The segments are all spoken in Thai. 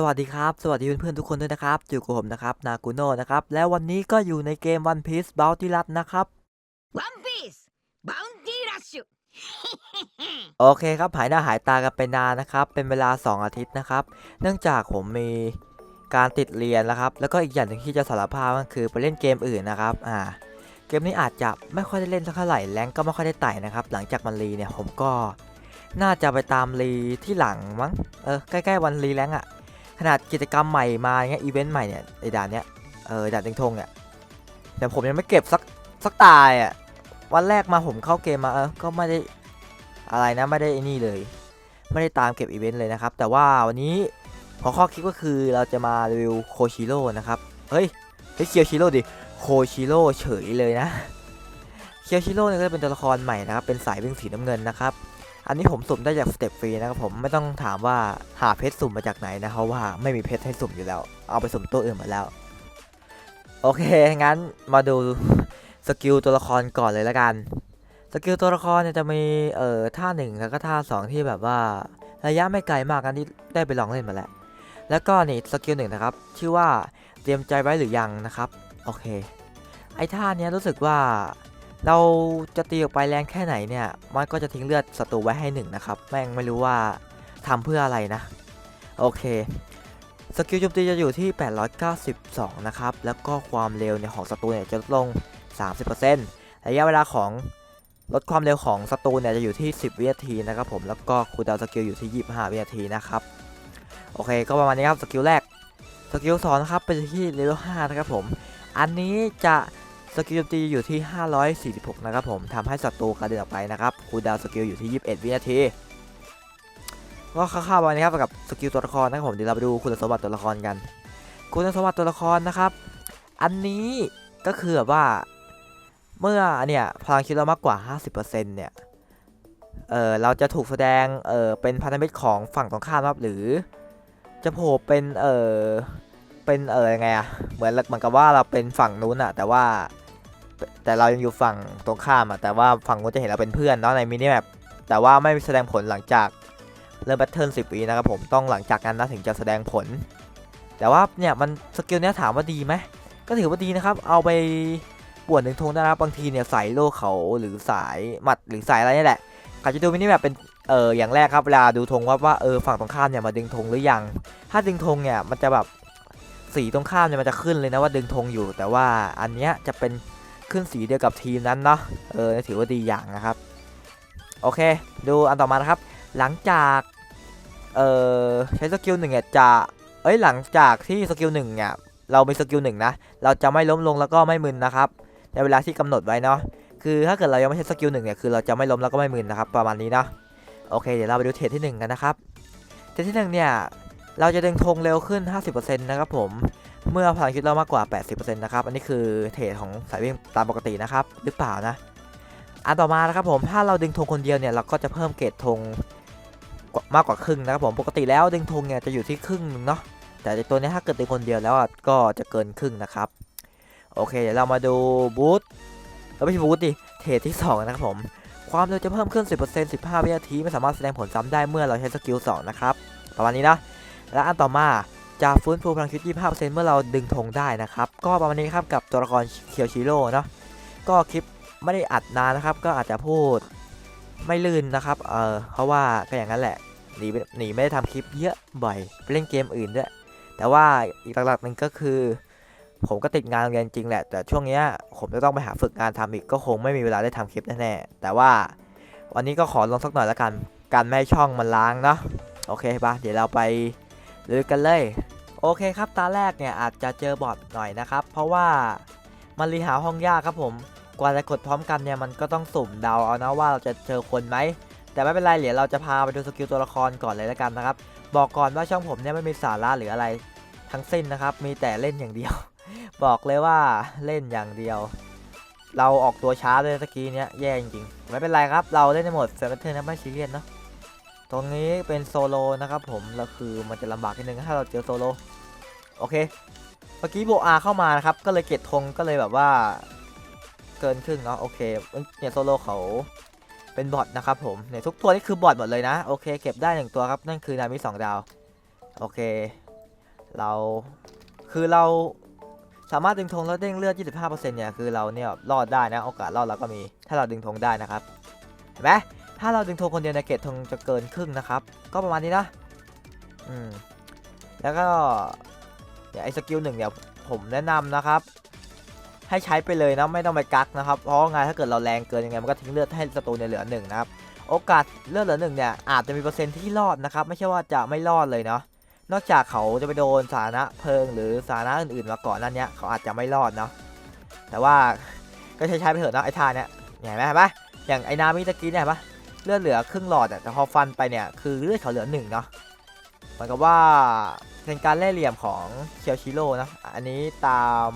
สวัสดีครับ สวัสดีเพื่อนๆทุกคนด้วยนะครับ อยู่กับผมนะครับ นากุโน่นะครับ และวันนี้ก็อยู่ในเกม One Piece Bounty Rush นะครับ One Piece Bounty Rush โอเคครับหายหน้าหายตากันไปนานนะครับ เป็นเวลา 2 อาทิตย์นะครับ เนื่องจากผมมีการติดเรียนนะครับ แล้วก็อีกอย่างหนึ่งที่จะสารภาพก็คือไปเล่นเกมอื่นนะครับ อ่า เกมนี้อาจจะไม่ค่อยได้เล่นสักเท่าไหร่ แรงก็ไม่ค่อยได้ไต่นะครับ หลังจากมันรีเนี่ยผมก็ น่าจะไปตามรีที่หลังมั้ง เออ ใกล้ๆวันรีแรงอะ่ะ ขนาดกิจกรรมใหม่มาเงี้ยอีเวนต์ใหม่เนี่ยไอ้ด่านเนี้ยเออด่านเติงทงเนี่ยแต่ผมยังไม่เก็บสักสักตายอะวันแรกมาผมเข้าเกมมาเออก็ไม่ได้อะไรนะไม่ได้ไอ้นี่เลย ไม่ได้ตามเก็บอีเวนต์เลยนะครับ แต่ว่าวันนี้หัวข้อคลิปก็คือเราจะมารีวิวโคชิโร่นะครับเฮ้ยเฮ้ยเคียวชิโร่ดิโคชิโร่เฉยเลยนะเคียวชิโร่เนี่ยก็เป็นตัวละครใหม่นะครับเป็นสายวิ่งสีน้ำเงินนะครับ อันนี้ผมสุ่มได้จากสเต็ปฟรีนะครับผมไม่ต้องถามว่าหาเพชรสุ่มมาจากไหนนะเพราะว่าไม่มีเพชรให้สุ่มอยู่แล้ว เอาไปสุ่มตัวอื่นหมาแล้ว โอเค งั้นมาดูสกิลตัวละครก่อนเลยละกัน สกิลตัวละครเนี่ยจะมีเอ่อท่าหนึ่งแล้วก็ท่าสองที่แบบว่าระยะไม่ไกลมากอันที่ได้ไปลองเล่นมาแล้ว แล้วก็นี่สกิลหนึ่งนะครับ ชื่อว่าเตรียมใจไว้หรือยังนะครับ โอเค ไอ้ท่าเนี้ยรู้สึกว่า เราจะตีออกไปแรงแค่ไหนเนี่ย มันก็จะทิ้งเลือดศัตรูไว้ให้หนึ่งนะครับ แม่งไม่รู้ว่าทำเพื่ออะไรนะ โอเค สกิลโจมตีจะอยู่ที่ 892 นะครับ แล้วก็ความเร็วเนี่ยของศัตรูเนี่ยจะลดลง 30%ระยะเวลาของลดความเร็วของศัตรูเนี่ยจะอยู่ที่ 10 วินาทีนะครับผม แล้วก็คูลดาวน์สกิลอยู่ที่ 25 วินาทีนะครับ โอเค ก็ประมาณนี้ครับ สกิลแรก สกิลสองนะครับ เป็นที่เลเวล5นะครับผม อันนี้จะ กิลโจมตีอยู่ที่ 546 นะครับผมทำให้ศัตรูกระเด็นออกไปนะครับคูลดาวสกิลอยู่ที่ 21 วินาทีก็คร่าวๆวันนี้ครับกับสกิลตัวละครนะครับผมเดี๋ยวเราไปดูคุณสมบัติตัวละครกัน คุณสมบัติตัวละครนะครับ อันนี้ก็คือแบบว่าเมื่อเนี่ยพลังคิดเรามากกว่า 50%เนี่ยเออเราจะถูกแสดงเออเป็นพันธมิตรของฝั่งตรงข้ามครับหรือ จะโผล่เป็นเออเป็นเออยังไงอะเหมือนเหมือนกับว่าเราเป็นฝั่งนู้นอะแต่ว่า แต่เรายังอยู่ฝั่งตรงข้ามอะแต่ว่าฝั่งนู้นจะเห็นเราเป็นเพื่อนเนาะในมินิแมปแต่ว่าไม่แสดงผลหลังจากเริ่มแบทเทิล10วินะครับผมต้องหลังจากนั้นนะถึงจะแสดงผล แต่ว่าเนี่ยมันสกิลเนี้ยถามว่าดีไหมก็ถือว่าดีนะครับ เอาไปป่วนดึงธงได้นะบางทีเนี่ยสายโลเขาหรือสายหมัดหรือสายอะไรนี่แหละอาจจะดูมินิแบบเป็นเอออย่างแรกครับเวลาดูธงว่าว่าเออฝั่งตรงข้ามเนี่ยมาดึงธงหรือยัง ถ้าดึงธงเนี่ยมันจะแบบสีตรงข้ามเนี่ยมันจะขึ้นเลยนะว่าดึงธงอยู่ แต่ว่าอันเนี้ยจะเป็น ขึ้นสีเดียวกับทีมนั้นเนาะเออถือว่าดีอย่างนะครับ โอเค ดูอันต่อมานะครับ หลังจากเออใช้สกิลหนึ่งเนี่ยจะเอ้ยหลังจากที่สกิลหนึ่งเนี่ยเรามีสกิลหนึ่งนะเราจะไม่ล้มลงแล้วก็ไม่มึนนะครับในเวลาที่กำหนดไว้เนาะคือถ้าเกิดเรายังไม่ใช้สกิลหนึ่งเนี่ยคือเราจะไม่ล้มแล้วก็ไม่มึนนะครับประมาณนี้เนาะโอเคเดี๋ยวเราไปดูเทรดที่ 1 กันนะครับเทรดที่1เนี่ยเราจะดึงธงเร็วขึ้น 50%นะครับผม เมื่อพลังคิดเรามากกว่า 80%นะครับ อันนี้คือเทรดของสายวิ่งตามปกตินะครับ หรือเปล่านะ อันต่อมานะครับผม ถ้าเราดึงธงคนเดียวเนี่ย เราก็จะเพิ่มเกรดธงมากกว่าครึ่งนะครับผม ปกติแล้วดึงธงเนี่ยจะอยู่ที่ครึ่งนึงเนาะ แต่ตัวนี้ถ้าเกิดดึงคนเดียวแล้วก็จะเกินครึ่งนะครับ โอเค เดี๋ยวเรามาดูบูธเราไม่ใช่บูธดิ เทรดที่ 2 นะครับผม ความเร็วจะเพิ่มขึ้น 10% 15 วินาที ไม่สามารถแสดงผลซ้ำได้เมื่อเราใช้สกิล2นะครับ ประมาณนี้นะ และอันต่อมา จะฟื้นฟูพลังชีวิต25%เมื่อเราดึงธงได้นะครับ ก็ประมาณนี้ครับกับตัวละครเคียวชิโร่เนาะก็คลิปไม่ได้อัดนานนะครับ ก็อาจจะพูดไม่ลื่นนะครับเออเพราะว่าก็อย่างนั้นแหละหนีหนีไม่ได้ทำคลิปเยอะบ่อยเล่นเกมอื่นด้วยแต่ว่าอีกหลักๆหนึ่งก็คือ ผมก็ติดงานเรียนจริงแหละ แต่ช่วงเนี้ยผมจะต้องไปหาฝึกงานทำอีกก็คงไม่มีเวลาได้ทำคลิปแน่ๆแต่ว่าวันนี้ก็ขอลงสักหน่อยละกัน การไม่ให้ช่องมันล้างเนาะโอเคปะเดี๋ยวเราไป ลุยกันเลย โอเคครับตาแรกเนี่ยอาจจะเจอบอทหน่อยนะครับ เพราะว่ามันรีหาห้องยากครับผม กว่าจะกดพร้อมกันเนี่ยมันก็ต้องสุ่มเดาเอานะว่าเราจะเจอคนไหม แต่ไม่เป็นไรเดี๋ยวเราจะพาไปดูสกิลตัวละครก่อนเลยละกันนะครับ บอกก่อนว่าช่องผมเนี่ยไม่มีสาระหรืออะไรทั้งสิ้นนะครับ มีแต่เล่นอย่างเดียว บอกเลยว่าเล่นอย่างเดียว เราออกตัวช้าเลยตะกี้เนี้ยแย่จริงๆไม่เป็นไรครับ เราเล่นได้หมดเซอร์เทอร์นะไม่ซีเรียสเนาะ ตรงนี้เป็นโซโลนะครับผมแล้วคือมันจะลำบากนิดนึงถ้าเราเจอโซโลโอเค เมื่อกี้โบอาเข้ามานะครับ ก็เลยเก็บธงก็เลยแบบว่าเกินครึ่งเนาะโอเคเนี่ยโซโลเขาเป็นบอทนะครับผมเนี่ยทุกตัวนี่คือบอทหมดเลยนะโอเค เก็บได้หนึ่งตัวครับนั่นคือนามิสองดาวโอเค เราคือเราสามารถดึงธงแล้วเด้งเลือด 25%เนี่ยคือเราเนี่ยรอดได้นะโอกาสรอดเราก็มีถ้าเราดึงธงได้นะครับเห็นไหม ถ้าเราดึงธงคนเดียวในเกตธงจะเกินครึ่งนะครับ ก็ประมาณนี้นะ อืม แล้วก็เดี๋ยวไอ้สกิลหนึ่งเดี๋ยวผมแนะนำนะครับ ให้ใช้ไปเลยนะไม่ต้องไปกักนะครับ เพราะว่าไงถ้าเกิดเราแรงเกินยังไงมันก็ทิ้งเลือดให้ศัตรูเนี่ยเหลือหนึ่งนะครับ โอกาสเลือดเหลือหนึ่งเนี่ยอาจจะมีเปอร์เซ็นต์ที่รอดนะครับ ไม่ใช่ว่าจะไม่รอดเลยเนาะ นอกจากเขาจะไปโดนสาระเพลิง หรือสาระอื่นๆมาก่อนนั่นเนี้ยเขาอาจจะไม่รอดเนาะ แต่ว่าก็ใช้ใช้ไปเถอะเนาะไอ้ท่าเนี้ยเห็นไหมเห็นปะอย่างไอ้นามิตะกี้เนี่ยเห็นปะ เลือดเหลือครึ่งหลอดอะแต่พอฟันไปเนี่ยคือเลือดเขาเหลือหนึ่งเนาะเหมือนกับว่าเป็นการเล่เหลี่ยมของเคียวชิโร่นะอันนี้ตาม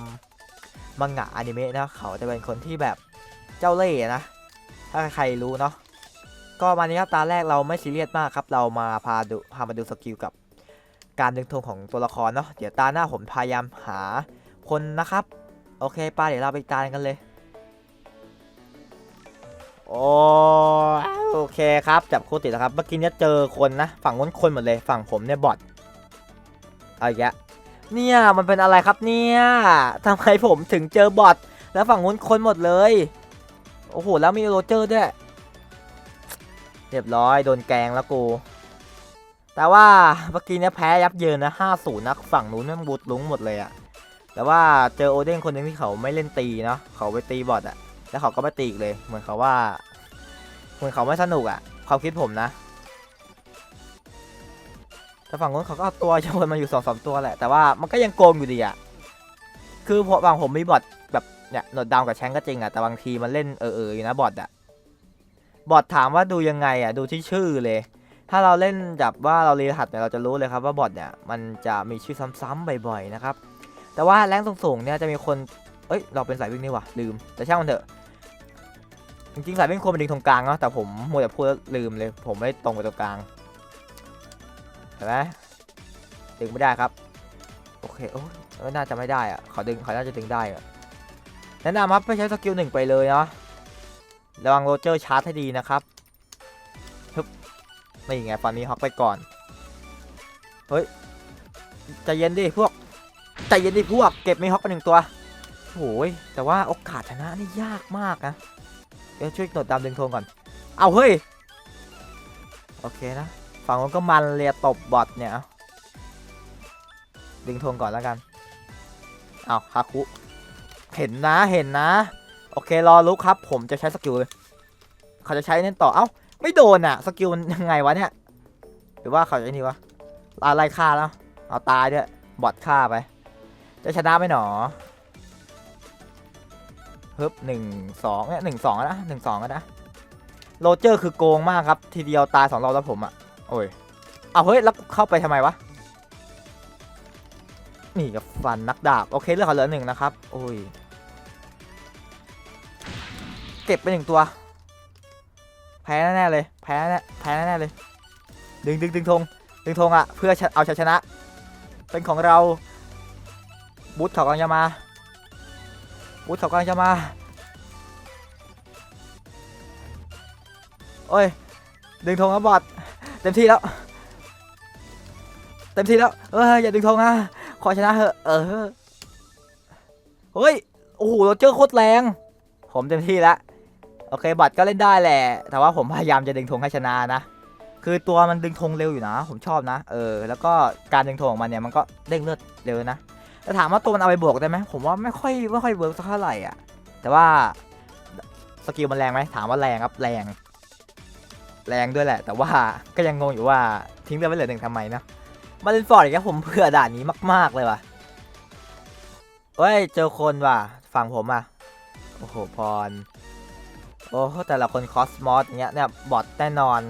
มังงะอนิเมะนะเขาจะเป็นคนที่แบบเจ้าเล่ห์นะ ถ้าใครรู้เนาะก็มานี้ครับตาแรกเราไม่ซีเรียสมากครับ เรามาพาดูพามาดูสกิลกับการดึงธงของตัวละครเนาะเดี๋ยวตาหน้าผมพยายามหาคนนะครับ โอเคป้าเดี๋ยวเราไปตากันเลย โอ้ เคครับ จับโคติดแล้วครับ เมื่อกี้เนี่ยเจอคนนะ ฝั่งนู้นคนหมดเลย ฝั่งผมเนี่ยบอทอาอีกแล้วเนี่ยมันเป็นอะไรครับเนี่ยทำไมผมถึงเจอบอทแล้วฝั่งนู้นคนหมดเลย โอ้โห แล้วมีโรเจอร์ด้วย เรียบร้อยโดนแกงแล้วกู แต่ว่าเมื่อกี้เนี่ยแพ้ยับเยินนะ5-0นะฝั่งนู้นมันบูดลุ้งหมดเลยอะแต่ว่าเจอโอเด้งคนหนึ่งที่เขาไม่เล่นตีเนาะเขาไปตีบอทอะแล้วเขาก็ไม่ตีอีกเลย เหมือนเขาว่า มือนเขาไม่สนุกอะความคิดผมนะแต่ฝั่งนู้นเขาก็เอาตัวโยนมาอยู่สองสามตัวแหละแต่ว่ามันก็ยังโกงอยู่ดีอะคือพอฝั่งผมมีบอทแบบเนี่ยหนวดดำกับแชงก็จริงอะแต่บางทีมันเล่นเออๆอยู่นะบอทอะบอทถามว่าดูยังไงอะดูที่ชื่อเลย ถ้าเราเล่นแบบว่าเรารีหัสเนี่ยเราจะรู้เลยครับว่าบอทเนี่ยมันจะมีชื่อซ้ำๆบ่อยๆนะครับแต่ว่าแรงสูงๆเนี่ยจะมีคนเอ้ยเราเป็นสายวิ่งนี่วะลืมแต่ช่างมันเถอะ จริงๆสายวิ่งควรเป็นดึงตรงกลางเนาะแต่ผมมัวแต่พูดลืมเลย ผมไม่ตรงไปตรงกลางเห็นไหมดึงไม่ได้ครับ โอเคโอ้ยน่าจะไม่ได้อะเขาดึงเขาน่าจะดึงได้อะแนะนำครับไม่ใช้สกิลหนึ่งไปเลยเนาะระวังโรเจอร์ชาร์จให้ดีนะครับฮึบนี่ไงฟันนี้ฮอกไปก่อนเฮ้ยใจเย็นดิพวกใจเย็นดิพวกเก็บไมีฮอกไปหนึ่งตัวโอ้ยแต่ว่าโอกาสชนะนี่ยากมากนะ ดี๋ยวช่วยหนวดดำดึงธงก่อน เอาเฮ้ย โอเคนะ ฝั่งนู้นก็มันเรียตบบอทเนี่ยเดึงธงก่อนแล้วกัน เอาฮาคุ เห็นนะ เห็นนะ โอเค รอลุกครับ ผมจะใช้สกิลเลย เขาจะใช้เน้นต่อ เอ้า ไม่โดนอะ สกิลมันยังไงวะเนี่ย หรือว่าเขาจะนี่วะอะไรฆ่าแล้ว เอาตายด้วย บอดฆ่าไป จะชนะไหมหนอ ฮึบหนึ่งสองเนี่ยหนึ่งสองนะหนึ่งสองนะโรเจอร์คือโกงมากครับ ทีเดียวตายสองรอบแล้วผมอะโอ้ยเอาเฮ้ยแล้วเข้าไปทำไมวะนี่กับฟันนักดาบ โอเคเลือกเขาเหลือหนึ่งนะครับ โอ้ย เก็บไปหนึ่งตัว แพ้แน่เลย แพ้แน่แพ้แน่เลย ดึงดึงดึงธงดึงธงอะ เพื่อเอาชัยชนะ เป็นของเรา บูธเขากำลังจะมา บูธเขากำลังจะมาโอ้ย ดึงธงแล้วบอดเต็มที่แล้ว เต็มที่แล้ว เอออย่าดึงธงนะ ขอชนะเถอะเออ เฮ้ย โอ้โหเราเจอโคตรแรง ผมเต็มที่แล้ว โอเคบัตรก็เล่นได้แหละ แต่ว่าผมพยายามจะดึงธงให้ชนะนะ คือตัวมันดึงธงเร็วอยู่นะ ผมชอบนะ เออ แล้วก็การดึงธงของมันเนี่ยมันก็เด้งเลือดเร็วนะ แต่ถามว่าตัวมันเอาไปบวกได้ไหมผมว่าไม่ค่อยไม่ค่อยเวิร์กสักเท่าไหร่อะ แต่ว่าสกิลมันแรงไหมถามว่าแรงครับแรง แรงด้วยแหละ แต่ว่าก็ยังงงอยู่ว่าทิ้งเลือดไว้เหลือหนึ่งทำไมนะมาเล่นฟอร์ดอีกแล้วผมเผื่อด่านนี้มาก ๆเลยว่ะเฮ้ยเจอคนว่ะฝั่งผมอะโอ้โหพรโอ้แต่ละคนคอสมอสเงี้ยเนี่ยบอทแน่นอน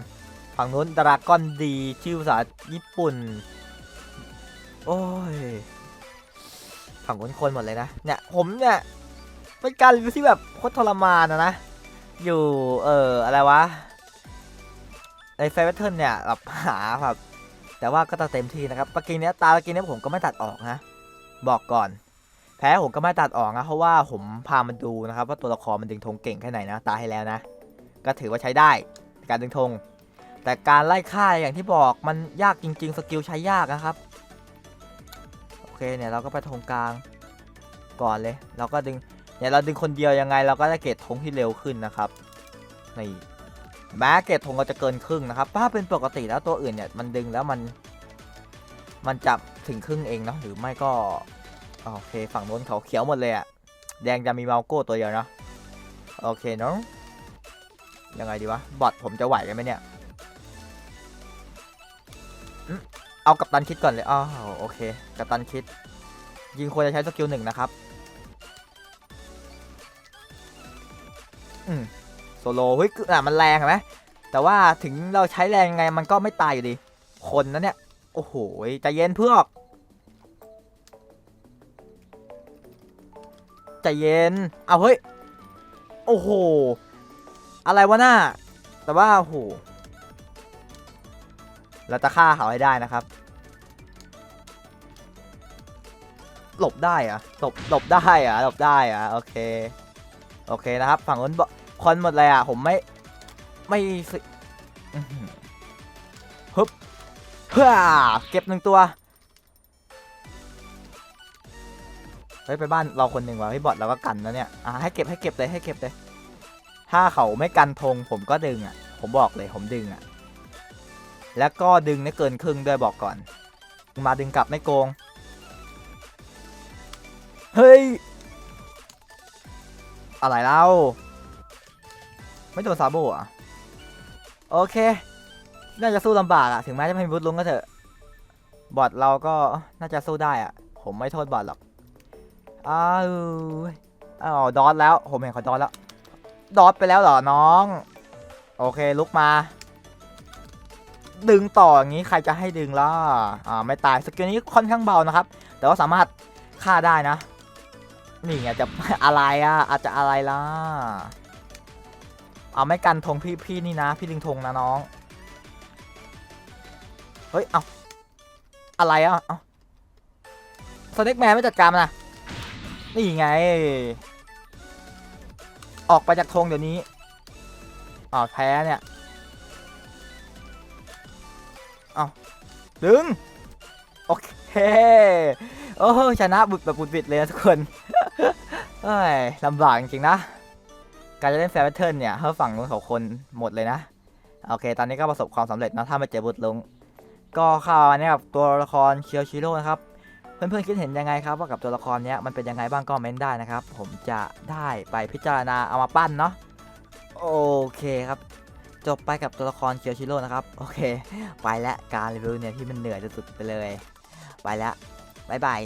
ฝั่งนู้นดราก้อนดี ชื่อภาษาญี่ปุ่น โอ้ย ฝั่งนู้นคนหมดเลยนะ เนี่ยผมเนี่ยเป็นการรีวิวที่แบบโคตรทรมานนะนะ อยู่เอออะไรวะในเฟเวอร์เทิลเนี่ยแบบหาแบบแต่ว่าก็ต้องเต็มที่นะครับเมื่อกี้เนี้ยตาเมื่อกี้เนี้ยผมก็ไม่ตัดออกนะ บอกก่อน แพ้ผมก็ไม่ตัดออกนะเพราะว่าผมพามันดูนะครับ ว่าตัวละครมันดึงธงเก่งแค่ไหนนะ ตาให้แล้วนะ ก็ถือว่าใช้ได้การดึงธงแต่การไล่ฆ่าอย่างที่บอกมันยากจริง ๆ สกิลใช้ยากนะครับ เนี่ยเราก็ไปธงกลางก่อนเลย เราก็ดึงเนี่ยเราดึงคนเดียวยังไง เราก็ได้เกรดธงที่เร็วขึ้นนะครับนี่แม้เกรดธงเราจะเกินครึ่งนะครับถ้าเป็นปกติแล้วตัวอื่นเนี่ยมันดึงแล้วมัน มันจับถึงครึ่งเองเนาะหรือไม่ก็โอเคฝั่งโน้นเขาเขียวหมดเลยอะแดงจะมีเมาโก้ตัวเดียวเนาะโอเคเนาะยังไงดีวะบอทผมจะไหวกันไหมเนี่ย เอากับตันคิดก่อนเลยอ้าวโอเค กับตันคิด ยิงควรจะใช้สกิลหนึ่งนะครับ อืมโซโลเฮ้ยอะมันแรงเห็นไหมแต่ว่าถึงเราใช้แรงยังไงมันก็ไม่ตายอยู่ดี คนนะเนี่ย โอ้โหใจเย็นเพื่อกใจเย็น เอาเฮ้ย โอ้โห อะไรวะหน่าแต่ว่าโอ้โห เราจะฆ่าเขาให้ได้นะครับ หลบได้อะหลบหลบได้อะหลบได้อะโอเค โอเคนะครับ ฝั่งนู้นบอกคอนหมดเลยอะผมไม่ไม่สิฮึบเพื่อเก็บหนึ่งตัวเฮ้ยไปบ้านเราคนหนึ่งว่ะเฮ้ยบอทเราก็กันแล้วเนี่ยอ่าให้เก็บให้เก็บเลยให้เก็บเลยถ้าเขาไม่กันธงผมก็ดึงอะ ผมบอกเลยผมดึงอะ แล้วก็ดึงไม่เกินครึ่งด้วยบอกก่อน มาดึงกลับไม่โกง เฮ้ย อะไรเล่า ไม่โดนซาโบอะ โอเค น่าจะสู้ลำบากอะถึงแม้จะไม่มีบุตรลุงก็เถอะ บอทเราก็น่าจะสู้ได้อะผมไม่โทษบอทหรอก อ้าวอ้าวดอทแล้ว ผมเห็นเขาดอทแล้ว ดอทไปแล้วเหรอน้อง โอเคลุกมา ดึงต่ออย่างนี้ใครจะให้ดึงล่ะอ่าไม่ตายสกิลนี้ค่อนข้างเบานะครับ แต่ว่าสามารถฆ่าได้นะ นี่ไงจะอะไรอะอาจจะอะไรล่ะเอาไม่กันธงพี่พี่นี่นะ พี่ดึงธงนะน้อง เฮ้ยเอาอะไรอะเอาสเน็กแมนไม่จัดการมันนะนี่ไง ออกไปจากธงเดี๋ยวนี้อ้าวแพ้เนี่ย ดึง โอเค โอ้ชนะบุดแบบบุดบิดเลยนะทุกคนเอ้ยลำบากจริงๆนะ การจะเล่นแฟร์แพทเทิร์นเนี่ยถ้าฝั่งนู้นเขาคนหมดเลยนะ โอเค ตอนนี้ก็ประสบความสำเร็จนะถ้าไม่เจอบุตรลง ก็ข่าวันนี้กับตัวละครเคียวชิโร่นะครับเพื่อนๆคิดเห็นยังไงครับว่ากับตัวละครเนี้ยมันเป็นยังไงบ้างก็เม้นได้นะครับ ผมจะได้ไปพิจารณาเอามาปั้นเนาะโอเคครับ จบไปกับตัวละครเคียวชิโร่นะครับ โอเค ไปแล้วการรีวิวเนี่ยที่มันเหนื่อยจะสุดไปเลย ไปแล้วบายบาย